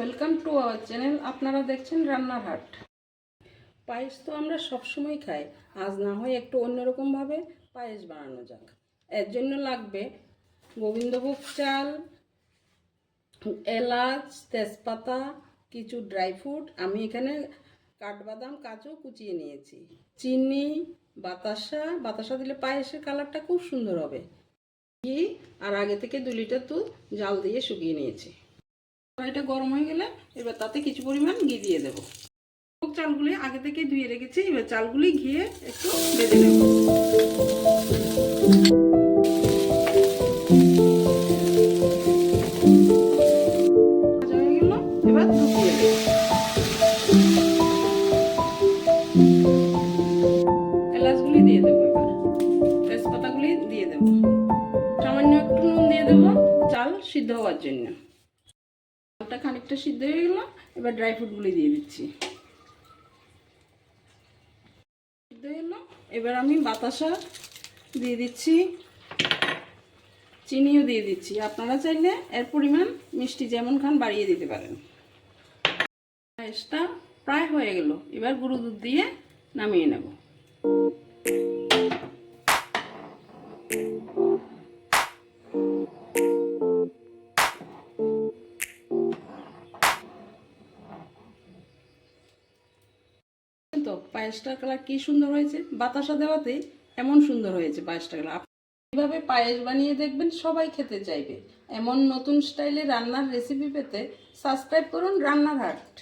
Welcome to our channel আপনারা দেখছেন রান্নার হাট পায়েস তো আমরা সবসময় খাই, আজ না হয় একটু অন্যরকমভাবে পায়েস বানানো যাক। এর জন্য লাগবে গোবিন্দভোগ চাল, এলাচ, তেজপাতা, কিছু ড্রাই ফ্রুট আমি এখানে কাঠবাদাম, কাজু কুচিয়ে নিয়েছি। চিনি, বাতাসা। বাতাসা দিলে পায়েসের কালারটা খুব সুন্দর হবে। ঘি আর আগে থেকে দু লিটার দুধ জাল দিয়ে শুকিয়ে নিয়েছি। কড়াইটা গরম হয়ে গেলে এবার তাতে কিছু পরিমাণ ঘি দিয়ে দেবো। চালগুলি আগে থেকে ধুয়ে রেখেছি, এবার চালগুলি ঘিয়ে একটু বেঁধে নেব। এলাচগুলি দিয়ে দেবো এবার, তেজপাতাগুলি দিয়ে দেবো। সামান্য একটু নুন দিয়ে দেবো, চাল সিদ্ধ হওয়ার জন্য। চালটা খানিকটা সিদ্ধ হয়ে গেল, এবার ড্রাই ফ্রুটগুলি দিয়ে দিচ্ছি। সিদ্ধ হয়ে গেল, এবার আমি বাতাসা দিয়ে দিচ্ছি, চিনিও দিয়ে দিচ্ছি। আপনারা চাইলে এর পরিমাণ মিষ্টি যেমন খান বাড়িয়ে দিতে পারেন। পায়েসটা প্রায় হয়ে গেল, এবার গুঁড়ো দুধ দিয়ে নামিয়ে নেব। পায়েসটার কালার কি সুন্দর হয়েছে? বাতাসা দেওয়াতে এমন সুন্দর হয়েছে পায়েসটা কালার। এইভাবে পায়েস বানিয়ে দেখবেন সবাই খেতে চাইবে। এমন নতুন স্টাইলে রান্নার রেসিপি পেতে সাবস্ক্রাইব করুন রান্নার হাট